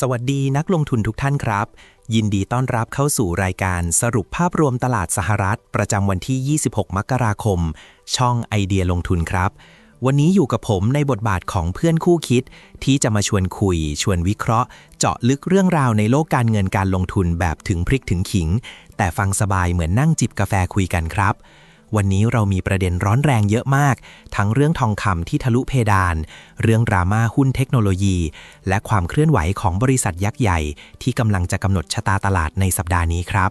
สวัสดีนักลงทุนทุกท่านครับ ยินดีต้อนรับเข้าสู่รายการสรุปภาพรวมตลาดสหรัฐ ประจำวันที่ 26 มกราคม ช่องไอเดียลงทุนครับ วันนี้อยู่กับผมในบทบาทของเพื่อนคู่คิด ที่จะมาชวนคุย ชวนวิเคราะห์ เจาะลึกเรื่องราวในโลกการเงินการลงทุนแบบถึงพริกถึงขิง แต่ฟังสบายเหมือนนั่งจิบกาแฟคุยกันครับ วันนี้เรามีประเด็นร้อนแรงเยอะมาก ทั้งเรื่องทองคำที่ทะลุเพดาน เรื่องดราม่าหุ้นเทคโนโลยี และความเคลื่อนไหวของบริษัทยักษ์ใหญ่ ที่กำลังจะกำหนดชะตาตลาดในสัปดาห์นี้ครับ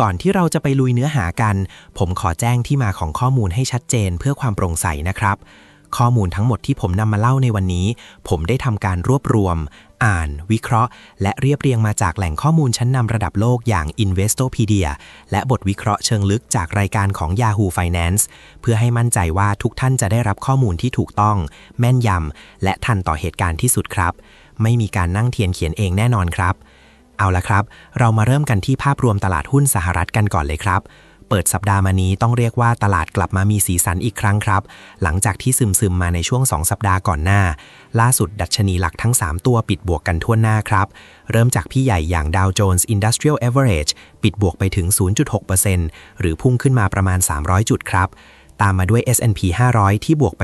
ก่อนที่เราจะไปลุยเนื้อหากัน ผมขอแจ้งที่มาของข้อมูลให้ชัดเจนเพื่อความโปร่งใสนะครับ ข้อมูลทั้งหมดที่ผมนำมาเล่าในวันนี้ ผมได้ทำการรวบรวม อ่าน วิเคราะห์ และเรียบเรียงมาจากแหล่งข้อมูลชั้นนำระดับโลกอย่าง Investopedia และบทวิเคราะห์เชิงลึกจากรายการของ Yahoo Finance เพื่อให้มั่นใจว่าทุกท่านจะได้รับข้อมูลที่ถูกต้อง แม่นยำและทันต่อเหตุการณ์ที่สุดครับ ไม่มีการนั่งเทียนเขียนเองแน่นอนครับ เอาละครับ เรามาเริ่มกันที่ภาพรวมตลาดหุ้นสหรัฐกันก่อนเลยครับ เปิดสัปดาห์มานี้ต้องเรียกว่าตลาดกลับมามีสีสันอีกครั้งครับ หลังจากที่ซึมๆมาในช่วง 2 สัปดาห์ก่อนหน้า ล่าสุดดัชนีหลักทั้ง 3 ตัวปิดบวกกันทั่วหน้าครับ เริ่มจากพี่ใหญ่อย่าง Dow Jones Industrial Average ปิดบวกไปถึง 0.6%หรือพุ่งขึ้นมาประมาณ 300 จุดครับตามมาด้วย S&P 500 ที่บวกไป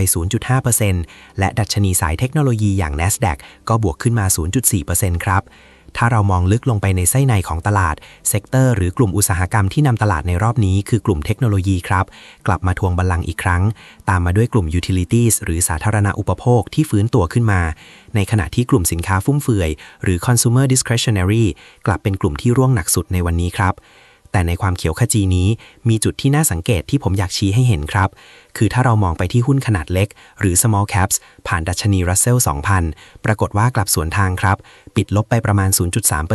0.5%และดัชนีสายเทคโนโลยีอย่าง NASDAQ ก็บวกขึ้นมา 0.4%ครับ ถ้าเรามองลึกลงไปในไส้ในของตลาด เซกเตอร์หรือกลุ่มอุตสาหกรรมที่นำตลาดในรอบนี้คือกลุ่มเทคโนโลยีครับ กลับมาทวงบัลลังก์อีกครั้ง ตามมาด้วยกลุ่มยูทิลิตี้หรือสาธารณอุปโภคที่ฟื้นตัวขึ้นมา ในขณะที่กลุ่มสินค้าฟุ่มเฟือย หรือ Consumer Discretionary กลับเป็นกลุ่มที่ร่วงหนักสุดในวันนี้ครับ แต่ในความเขียวขจีนี้มีจุดที่น่าสังเกตที่ผมอยากชี้ให้เห็นครับ คือถ้าเรามองไปที่หุ้นขนาดเล็ก หรือ small caps ผ่านดัชนี Russell 2000 ปรากฏว่ากลับสวนทางครับ ปิดลบไปประมาณ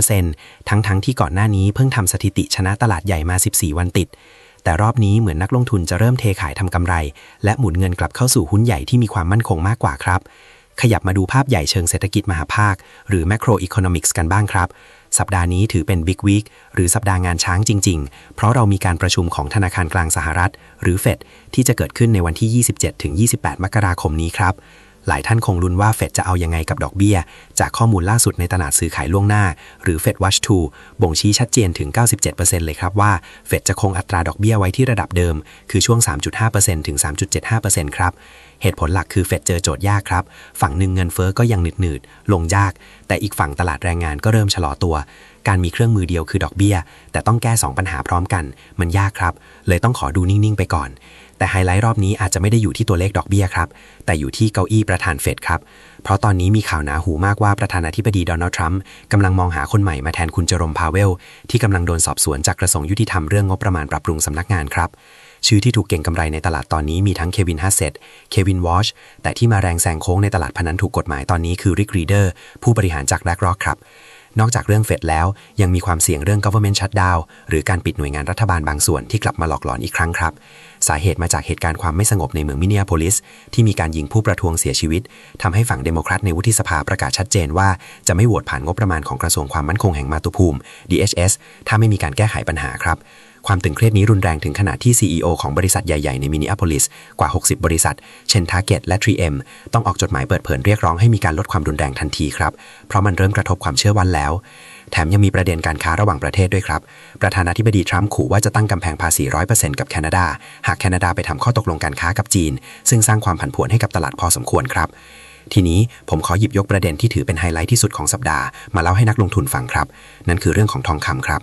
0.3%ทั้งๆทที่ก่อนหน้านี้เพิ่งทำสถิติชนะตลาดใหญ่มา 14 วันติด แต่รอบนี้เหมือนนักลงทุนจะเริ่มเทขายทำกำไร และหมุนเงินกลับเข้าสู่หุ้นใหญ่ที่มีความมั่นคงมากกว่าครับ ขยับมาดูภาพใหญ่เชิงเศรษฐกิจมหาภาค หรือ macroeconomics กันบ้างครับ สัปดาห์นี้ถือเป็นบิ๊กวีคหรือสัปดาห์งานช้างจริง ๆ เพราะเรามีการประชุมของธนาคารกลางสหรัฐ หรือเฟดที่จะเกิดขึ้นในวันที่ 27-28 มกราคมนี้ครับ หลายท่านคงลุ้นว่าเฟดจะเอายังไงกับดอกเบี้ย จากข้อมูลล่าสุดในตลาดซื้อขายล่วงหน้า หรือ Fed Watch 2 บ่งชี้ชัดเจนถึง 97%เลยครับว่าเฟดจะคงอัตราดอกเบี้ยไว้ที่ระดับเดิม คือช่วง 3.5%ถึง 3.75%ครับ เหตุผลหลักคือเฟดเจอโจทย์ยากครับ ฝั่งหนึ่งเงินเฟอ้อก็ยังหนืดๆลงยาก แต่อีกฝั่งตลาดแรงงานก็เริ่มชะลอตัวการมีเครื่องมือเดียวคือดอกเบี้ย แต่ต้องแก้ 2 ปัญหาพร้อมกัน มันยากครับ เลยต้องขอดูนิ่ง ๆ ไปก่อน แต่ไฮไลท์รอบนี้อาจจะไม่ได้อยู่ที่ตัวเลขดอกเบี้ยครับ แต่อยู่ที่เก้าอี้ประธานเฟดครับ เพราะตอนนี้มีข่าวหนาหูมากว่าประธานาธิบดีโดนัลด์ทรัมป์กำลังมองหาคนใหม่มาแทนคุณเจอโรมพาเวล ที่กำลังโดนสอบสวนจากกระทรวงยุติธรรมเรื่องงบประมาณปรับปรุงสำนักงานครับ ชื่อที่ถูกเก่งกำไรในตลาดตอนนี้มีทั้งเควินฮัสเซตเควินวอชแต่ที่มาแรงแซงโค้งในตลาดพนันถูกกฎหมายตอนนี้คือริกรีเดอร์ผู้บริหารจาก BlackRock ครับ นอกจากเรื่องเฟดแล้ว ยังมีความเสี่ยงเรื่อง government shutdown หรือการปิดหน่วยงานรัฐบาลบางส่วนที่กลับมาหลอกหลอนอีกครั้งครับ สาเหตุมาจากเหตุการณ์ความไม่สงบในเมืองมินนีอาโพลิส ที่มีการยิงผู้ประท้วงเสียชีวิตทำให้ฝั่งเดโมแครตในวุฒิสภาประกาศชัดเจนว่า จะไม่โหวตผ่านงบประมาณของกระทรวงความมั่นคงแห่งมาตุภูมิ DHS ถ้าไม่มีการแก้ไขปัญหาครับ ความตึงเครียดนี้รุนแรงถึงขนาดที่ CEO ของบริษัทใหญ่ ๆ ในมินนีอโพลิสกว่า 60 บริษัท เช่น Target และ 3M ต้องออกจดหมายเปิดเผยเรียกร้องให้มีการลดความรุนแรงทันทีครับ เพราะมันเริ่มกระทบความเชื่อมั่นแล้ว แถมยังมีประเด็นการค้าระหว่างประเทศด้วยครับ ประธานาธิบดีทรัมป์ขู่ว่าจะตั้งกำแพงภาษี 100%กับแคนาดา หากแคนาดาไปทำข้อตกลงการค้ากับจีน ซึ่งสร้างความผันผวนให้กับตลาดพอสมควรครับทีนี้ผมขอหยิบยกประเด็นที่ถือเป็นไฮไลท์ที่สุดของสัปดาห์ มาเล่าให้นักลงทุนฟังครับ นั่นคือเรื่องของทองคำครับ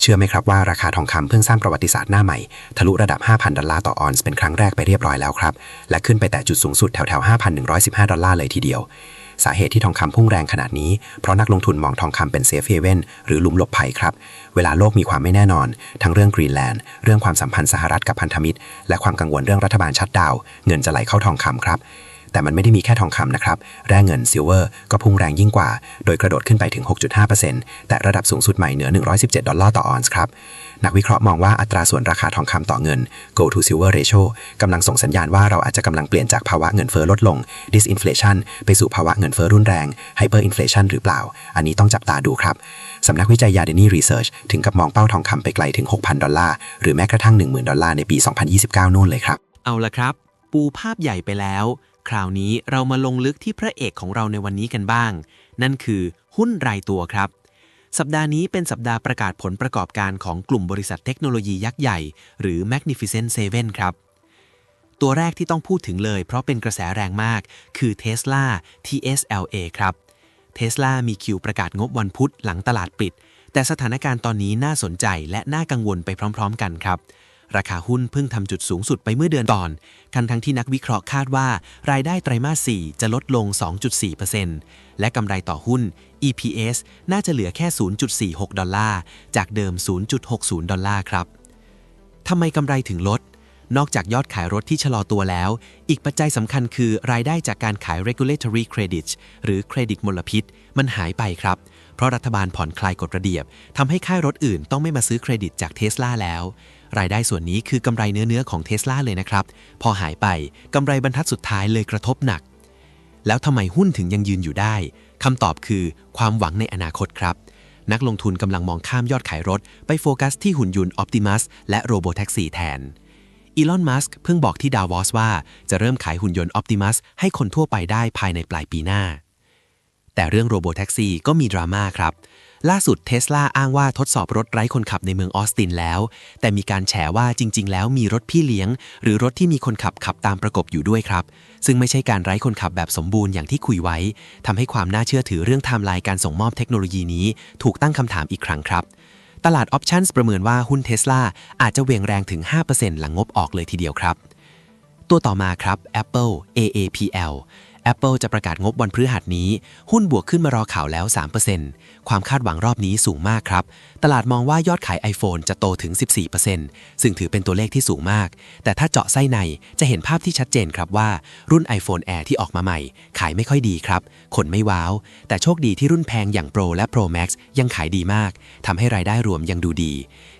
เชื่อไหมครับว่าราคาทองคำเพิ่งสร้างประวัติศาสตร์หน้าใหม่ ทะลุระดับ 5,000 ดอลลาร์ต่อออนซ์เป็นครั้งแรกไปเรียบร้อยแล้วครับ และขึ้นไปแต่จุดสูงสุดแถวๆ5,115 ดอลลาร์เลยทีเดียว สาเหตุที่ทองคำพุ่งแรงขนาดนี้ เพราะนักลงทุนมองทองคำเป็นเซฟเฮเว่นหรือหลุมหลบภัยครับ เวลาโลกมีความไม่แน่นอน ทั้งเรื่องกรีนแลนด์ เรื่องความสัมพันธ์สหรัฐกับพันธมิตร และความกังวลเรื่องรัฐบาลชัดดาว เงินจะไหลเข้าทองคำครับ แต่มันไม่ได้มีแค่ทองคำนะครับ แร่เงินซิลเวอร์ก็พุ่งแรงยิ่งกว่า โดยกระโดดขึ้นไปถึง 6.5%แต่ระดับสูงสุดใหม่เหนือ 117 ดอลลาร์ต่อออนซ์ครับ นักวิเคราะห์มองว่าอัตราส่วนราคาทองคำต่อเงิน gold to silver ratio กำลังส่งสัญญาณว่าเราอาจจะกำลังเปลี่ยนจากภาวะเงินเฟ้อลดลง disinflation ไปสู่ภาวะเงินเฟ้อรุนแรง hyperinflation หรือเปล่า อันนี้ต้องจับตาดูครับสำนักวิจัยยาเดนีรีเสิร์ชถึงกับมองเป้าทองคำไปไกลถึง 6,000 ดอลลาร์หรือแม้กระทั่ง 10,000 ดอลลาร์ในปี 2029 นู่นเลยครับ เอาละครับ ปูภาพใหญ่ไปแล้ว คราวนี้เรามาลงลึกที่พระเอกของเราในวันนี้กันบ้าง นั่นคือหุ้นรายตัวครับ สัปดาห์นี้เป็นสัปดาห์ประกาศผลประกอบการของกลุ่มบริษัทเทคโนโลยียักษ์ใหญ่ หรือ Magnificent Seven ครับ ตัวแรกที่ต้องพูดถึงเลยเพราะเป็นกระแสแรงมาก คือ Tesla TSLA ครับ Tesla มีคิวประกาศงบวันพุธหลังตลาดปิด แต่สถานการณ์ตอนนี้น่าสนใจและน่ากังวลไปพร้อม ๆ กันครับ ราคาหุ้นเพิ่งทำจุดสูงสุดไปเมื่อเดือนก่อนคันทั้งที่นักวิเคราะห์คาดว่ารายได้ไตรมาส 4 จะลดลง 2.4%และกำไรต่อหุ้น EPS น่าจะเหลือแค่ 0.46 ดอลลาร์ จากเดิม 0.60 ดอลลาร์ครับทำไมกำไรถึงลด นอกจากยอดขายรถที่ชะลอตัวแล้ว อีกปัจจัยสำคัญคือรายได้จากการขาย regulatory credits หรือเครดิตมลพิษ มันหายไปครับ เพราะรัฐบาลผ่อนคลายกฎระเบียบทำให้ค่ายรถอื่นต้องไม่มาซื้อเครดิตจากเทสลาแล้ว รายได้ส่วนนี้คือกำไรเนื้อๆของเทสลาเลยนะครับ พอหายไปกำไรบรรทัดสุดท้ายเลยกระทบหนัก แล้วทำไมหุ้นถึงยังยืนอยู่ได้คำตอบคือความหวังในอนาคตครับนักลงทุนกำลังมองข้ามยอดขายรถ ไปโฟกัสที่หุ่นยนต์ Optimus และโรโบแท็กซี่แทน อีลอน มัสก์เพิ่งบอกที่ดาวอสว่าจะเริ่มขายหุ่นยนต์ Optimus ให้คนทั่วไปได้ภายในปลายปีหน้า แต่เรื่องโรโบแท็กซี่ก็มีดราม่าครับ ล่าสุดเทสลาอ้างว่าทดสอบรถไร้คนขับในเมืองออสตินแล้ว แต่มีการแฉว่าจริง ๆ แล้วมีรถพี่เลี้ยง หรือรถที่มีคนขับขับตามประกบอยู่ด้วยครับ ซึ่งไม่ใช่การไร้คนขับแบบสมบูรณ์อย่างที่คุยไว้ทำให้ความน่าเชื่อถือเรื่องไทม์ไลน์การส่งมอบเทคโนโลยีนี้ ถูกตั้งคำถามอีกครั้งครับ ตลาดออปชั่นประเมินว่าหุ้นเทสลาอาจจะเวียงแรงถึง 5%หลังงบออกเลยทีเดียวครับ ตัวต่อมาครับ Apple AAPL Apple จะประกาศงบวันพฤหัสนี้ หุ้นบวกขึ้นมารอข่าวแล้ว 3%ความคาดหวังรอบนี้สูงมากครับ ตลาดมองว่ายอดขาย iPhone จะโตถึง 14%ซึ่งถือเป็นตัวเลขที่สูงมาก แต่ถ้าเจาะไส้ในจะเห็นภาพที่ชัดเจนครับว่า รุ่น iPhone Air ที่ออกมาใหม่ ขายไม่ค่อยดีครับ คนไม่ว้าว แต่โชคดีที่รุ่นแพงอย่าง Pro และ Pro Max ยังขายดีมากทำให้รายได้รวมยังดูดี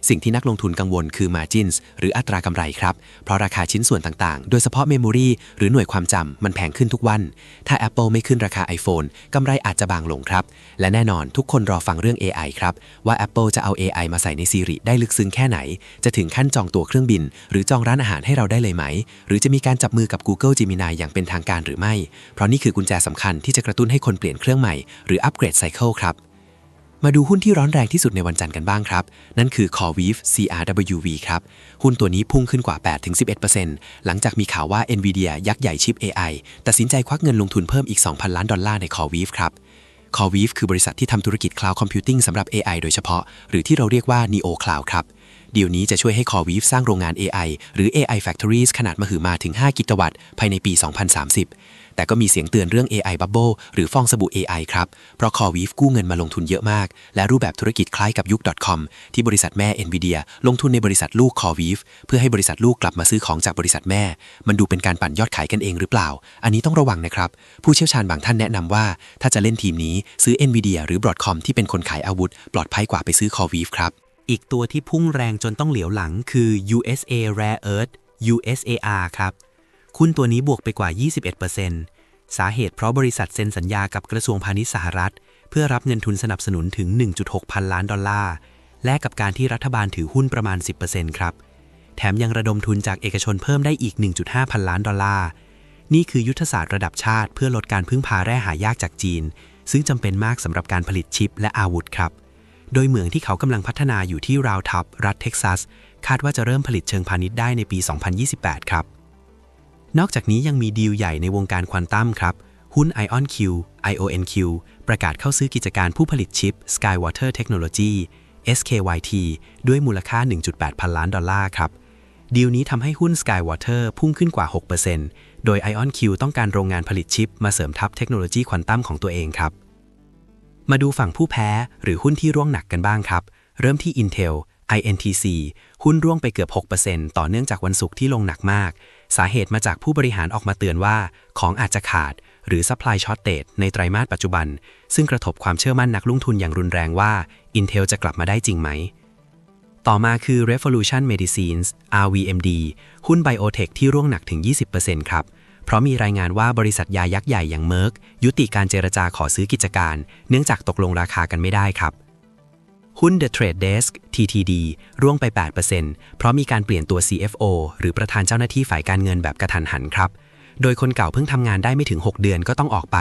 สิ่งที่นักลงทุนกังวลคือ Margins หรืออัตรากำไรครับเพราะราคาชิ้นส่วนต่างๆ โดยเฉพาะเมมโมรีหรือหน่วยความจำมันแพงขึ้นทุกวันถ้า Apple ไม่ขึ้นราคา iPhone กำไรอาจจะบางลงครับ และแน่นอนทุกคนรอฟังเรื่อง AI ครับ ว่า Apple จะเอา AI มาใส่ใน Siri ได้ลึกซึ้งแค่ไหน จะถึงขั้นจองตั๋วเครื่องบิน หรือจองร้านอาหารให้เราได้เลยไหม หรือจะมีการจับมือกับ Google Gemini อย่างเป็นทางการหรือไม่ เพราะนี่คือกุญแจสำคัญที่จะกระตุ้นให้คนเปลี่ยนเครื่องใหม่หรืออัปเกรดไซเคิลครับ มาดูหุ้นที่ร้อนแรงที่สุดในวันจันทร์กันบ้างครับ นั่นคือ CoreWeave CRWV ครับ หุ้นตัวนี้พุ่งขึ้นกว่า 8-11%หลังจากมีข่าวว่า NVIDIA ยักษ์ใหญ่ชิป AI ตัดสินใจควักเงินลงทุนเพิ่มอีก 2,000 ล้านดอลลาร์ใน CoreWeave ครับ CoreWeave คือบริษัทที่ทำธุรกิจ Cloud Computing สำหรับ AI โดยเฉพาะ หรือที่เราเรียกว่า Neo Cloud ครับ ดีลนี้จะช่วยให้ CoreWeave สร้างโรงงาน AI หรือ AI Factories ขนาดมหึมาถึง 5 กิกะวัตต์ ภายในปี 2030 แต่ก็มีเสียงเตือนเรื่อง AI Bubble หรือฟองสบู่ AI ครับ เพราะ CoreWeave กู้เงินมาลงทุนเยอะมาก และรูปแบบธุรกิจคล้ายกับยุค .com ที่บริษัทแม่ NVIDIA ลงทุนในบริษัทลูก CoreWeave เพื่อให้บริษัทลูกกลับมาซื้อของจากบริษัทแม่ มันดูเป็นการปั่นยอดขายกันเองหรือเปล่า อันนี้ต้องระวังนะครับ ผู้เชี่ยวชาญบางท่านแนะนำว่า ถ้าจะเล่นทีมนี้ซื้อ NVIDIA หรือ Broadcom ที่เป็นคนขายอาวุธ ปลอดภัยกว่าไปซื้อ CoreWeave ครับ อีกตัวที่พุ่งแรงจนต้องเหลียวหลังคือ USA Rare Earth USAR ครับ คุณตัวนี้บวกไปกว่า 21%สาเหตุเพราะบริษัทเซ็นสัญญากับกระทรวงพาณิชย์สหรัฐ เพื่อรับเงินทุนสนับสนุนถึง 1.6 พันล้านดอลลาร์ แลกกับการที่รัฐบาลถือหุ้นประมาณ 10%ครับ แถมยังระดมทุนจากเอกชนเพิ่มได้อีก 1.5 พันล้านดอลลาร์ นี่คือยุทธศาสตร์ระดับชาติ เพื่อลดการพึ่งพาแร่หายากจากจีน ซึ่งจำเป็นมากสำหรับการผลิตชิปและอาวุธครับ โดยเหมืองที่เขากำลังพัฒนาอยู่ที่ราวทับรัฐเท็กซัส คาดว่าจะเริ่มผลิตเชิงพาณิชย์ได้ในปี 2028 ครับ นอกจากนี้ยังมีดีลใหญ่ในวงการควอนตัมครับ หุ้น IonQ IONQ ประกาศเข้าซื้อกิจการผู้ผลิตชิป Skywater Technology SKYT ด้วยมูลค่า 1.8 พันล้านดอลลาร์ครับ ดีลนี้ทำให้หุ้น Skywater พุ่งขึ้นกว่า 6%โดย IonQ ต้องการโรงงานผลิตชิปมาเสริมทัพเทคโนโลยีควอนตัมของตัวเองครับ มาดูฝั่งผู้แพ้หรือหุ้นที่ร่วงหนักกันบ้างครับ เริ่มที่ Intel INTC หุ้นร่วงไปเกือบ 6%ต่อเนื่องจากวันศุกร์ที่ลงหนักมาก สาเหตุมาจากผู้บริหารออกมาเตือนว่า ของอาจจะขาด หรือ supply shortage ในไตรมาสปัจจุบัน ซึ่งกระทบความเชื่อมั่นนักลงทุนอย่างรุนแรงว่า Intel จะกลับมาได้จริงไหม ต่อมาคือ Revolution Medicines RVMD หุ้นไบโอเทคที่ร่วงหนักถึง 20%ครับ เพราะมีรายงานว่าบริษัทยายักษ์ใหญ่อย่างเม r ร์กยุติการเจรจาขอซื้อกิจการ เนื่องจากตกลงราคากันไม่ได้ครับ หุ้น The Trade Desk TTD ร่วงไป 8%เพราะมีการเปลี่ยนตัว CFO หรือประธานเจ้าหน้าที่ฝ่ายการเงินแบบกระทันหันครับ โดยคนเก่าเพิ่งทำงานได้ไม่ถึง 6 เดือนก็ต้องออกไป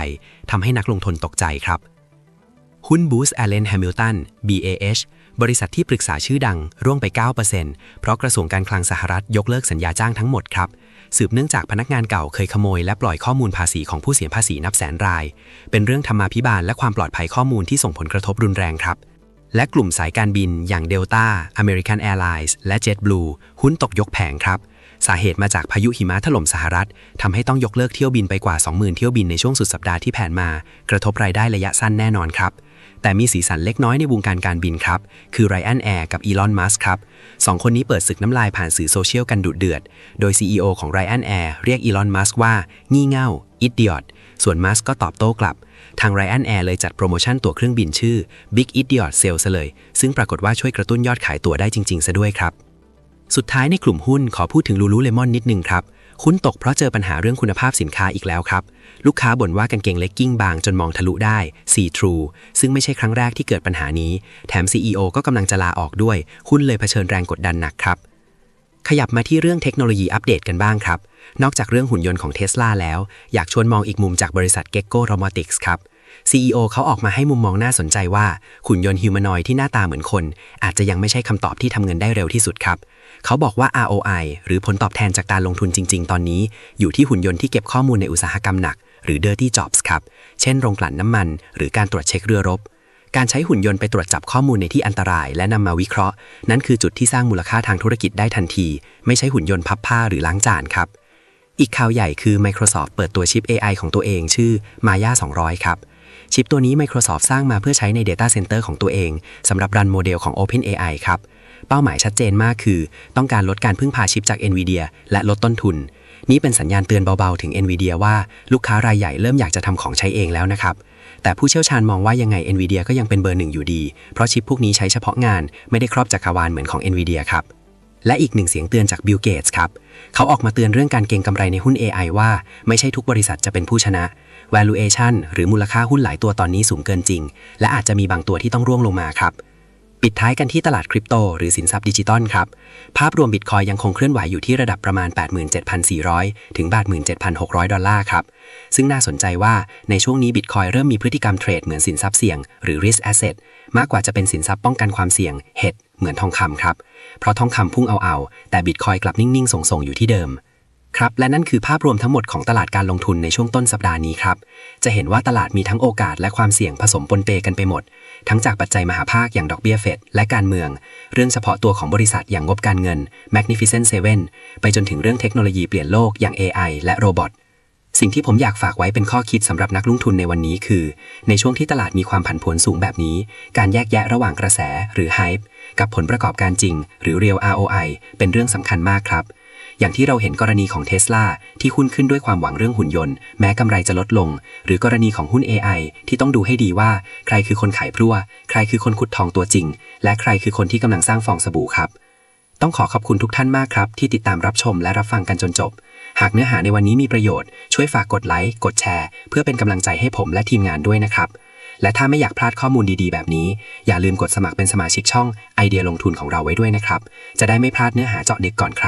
ทำให้นักลงทุนตกใจครับหุ้นบูสแอลเลนแฮมิลตัน BAH บริษัทที่ปรึกษาชื่อดังร่วงไป 9%เพราะกระทรวงการคลังสหรัฐยกเลิกสัญญาจ้างทั้งหมดครับ สืบเนื่องจากพนักงานเก่าเคยขโมย และปล่อยข้อมูลภาษีของผู้เสียภาษีนับแสนราย เป็นเรื่องธรรมาภิบาลและความปลอดภัยข้อมูลที่ส่งผลกระทบรุนแรงครับ และกลุ่มสายการบิน อย่าง Delta American Airlines และ JetBlue หุ้นตกยกแผงครับสาเหตุมาจากพายุหิมะถล่มสหรัฐทำให้ต้องยกเลิกเที่ยวบินไปกว่า 20,000 เที่ยวบินในช่วงสุดสัปดาห์ที่ผ่านมา กระทบรายได้ระยะสั้นแน่นอนครับ แต่มีสีสันเล็กน้อยในวงการการบินครับ คือไรอันแอร์กับอีลอนมัสครับสองคนนี้เปิดศึกน้ำลายผ่านสื่อโซเชียลกันดุเดือด โดย CEO ของไรอันแอร์เรียกอีลอนมัสว่า งี่เง่าอิด i อ t ส่วนมัสก็ตอบโต้กลับ ทาง Ryan Air เลยจัดโปรโมชั่นตั๋วเครื่องบินชื่อ Big Idiot Sale ซะเลย ซึ่งปรากฏว่าช่วยกระตุ้นยอดขายตั๋วได้จริงๆซะด้วยครับ สุดท้ายในกลุ่มหุ้นขอพูดถึงลูลูเลมอนนิดนึงครับ หุ้นตกเพราะเจอปัญหาเรื่องคุณภาพสินค้าอีกแล้วครับ ลูกค้าบ่นว่ากางเกงเลกกิ้งบางจนมองทะลุได้ See True ซึ่งไม่ใช่ครั้งแรกที่เกิดปัญหานี้ แถม CEO ก็กำลังจะลาออกด้วย หุ้นเลยเผชิญแรงกดดันหนักครับ ขยับมาที่เรื่องเทคโนโลยีอัปเดตกันบ้างครับ นอกจากเรื่องหุ่นยนต์ของเท s l a แล้ว อยากชวนมองอีกมุมจากบริษัท Gecko Robotics ครับ CEO เขาออกมาให้มุมมองน่าสนใจว่าหุ่นยนต์ฮิวแมนอยที่หน้าตาเหมือนคน อาจจะยังไม่ใช่คำตอบที่ทำเงินได้เร็วที่สุดครับ เขาบอกว่า ROI หรือผลตอบแทนจากการลงทุนจริง ๆ ตอนนี้ อยู่ที่หุ่นยนต์ที่เก็บข้อมูลในอุตสาหกรรมหนัก หรือ dirty jobs ครับ เช่นโรงกลั่นน้ำมัน หรือการตรวจเช็คเรือรบ การใช้หุ่นยนต์ไปตรวจจับข้อมูลในที่อันตราย และนำมาวิเคราะห์ นั่นคือจุดที่สร้างมูลค่าทางธุรกิจได้ทันที ไม่ใช่หุ่นยนต์พับผ้าหรือล้างจานครับ อีกข่าวใหญ่คือ Microsoft เปิดตัวชิป AI ของตัวเอง ชื่อ Maya 200 ครับชิปตัวนี้ Microsoft สร้างมาเพื่อใช้ใน Data Center ของตัวเองสำหรับรันโมเดลของ OpenAI ครับ ป้าหมายชัดเจนมากคือ ต้องการลดการพึ่งพาชิปจาก NVIDIA และลดต้นทุน นี่เป็นสัญญาณเตือนเบาๆ ถึง NVIDIA ว่าลูกค้ารายใหญ่เริ่มอยากจะทำของใช้เองแล้วนะครับ แต่ผู้เชี่ยวชาญมองว่ายังไง NVIDIA ก็ยังเป็นเบอร์หนึ่งอยู่ดี เพราะชิปพวกนี้ใช้เฉพาะงานไม่ได้ครอบจักรวาลเหมือนของ NVIDIA ครับและอีกหนึ่งเสียงเตือนจากบิลเกตส์ครับ เขาออกมาเตือนเรื่องการเก็งกำไรในหุ้น AI ว่า ไม่ใช่ทุกบริษัทจะเป็นผู้ชนะ valuation หรือมูลค่าหุ้นหลายตัวตอนนี้สูงเกินจริง และอาจจะมีบางตัวที่ต้องร่วงลงมาครับ ปิดท้ายกันที่ตลาดคริปโตหรือสินทรัพย์ดิจิตอลครับ ภาพรวมบิตคอยยังคงเคลื่อนไหวอยู่ที่ระดับประมาณ 87,400 ถึง 87,600 ดอลลาร์ครับ ซึ่งน่าสนใจว่าในช่วงนี้บิตคอยเริ่มมีพฤติกรรมเทรดเหมือนสินทรัพย์เสี่ยงหรือ risk asset มากกว่าจะเป็นสินทรัพย์ป้องกันความเสี่ยง hedge เหมือนทองคำครับ เพราะทองคำพุ่งเอาเอาแต่บิตคอยกลับนิ่งๆส่งๆอยู่ที่เดิม ครับและนั่นคือภาพรวมทั้งหมดของตลาดการลงทุนในช่วงต้นสัปดาห์นี้ครับ จะเห็นว่าตลาดมีทั้งโอกาสและความเสี่ยงผสมปนเปกันไปหมด ทั้งจากปัจจัยมหาภาคอย่างดอกเบี้ยเฟดและการเมือง เรื่องเฉพาะตัวของบริษัทอย่างงบการเงิน Magnificent Seven ไปจนถึงเรื่องเทคโนโลยีเปลี่ยนโลกอย่าง AI และโรบอทสิ่งที่ผมอยากฝากไว้เป็นข้อคิดสำหรับนักลงทุนในวันนี้คือ ในช่วงที่ตลาดมีความผันผวนสูงแบบนี้ การแยกแยะระหว่างกระแสหรือ hype กับผลประกอบการจริง หรือ real ROI เป็นเรื่องสำคัญมากครับ อย่างที่เราเห็นกรณีของเท s l a ที่หุ้นขึ้นด้วยความหวังเรื่องหุ่นยนต์ แม้กำไรจะลดลง หรือกรณีของหุ้น AI ที่ต้องดูให้ดีว่า ใครคือคนขายพรั่ว ใครคือคนขุดทองตัวจริง และใครคือคนที่กำลังสร้างฟองสบู่ครับ ต้องขอขอบคุณทุกท่านมากครับ ที่ติดตามรับชมและรับฟังกันจนจบ หากเนื้อหาในวันนี้มีประโยชน์ช่วยฝากกดไลค์กดแชร์ เพื่อเป็นกำลังใจให้ผมและทีมงานด้วยนะครับและถ้าไม่อยากพลาดข้อมูลดีๆ แบบนี้ อย่าลืมกดสมัครเป็นสมาชิกช่องไอเดียลงทุนของเราไว้ด้วยนะครับ จะได้ไม่พลาดเนื้อหาเจาะดึกก่อนใคร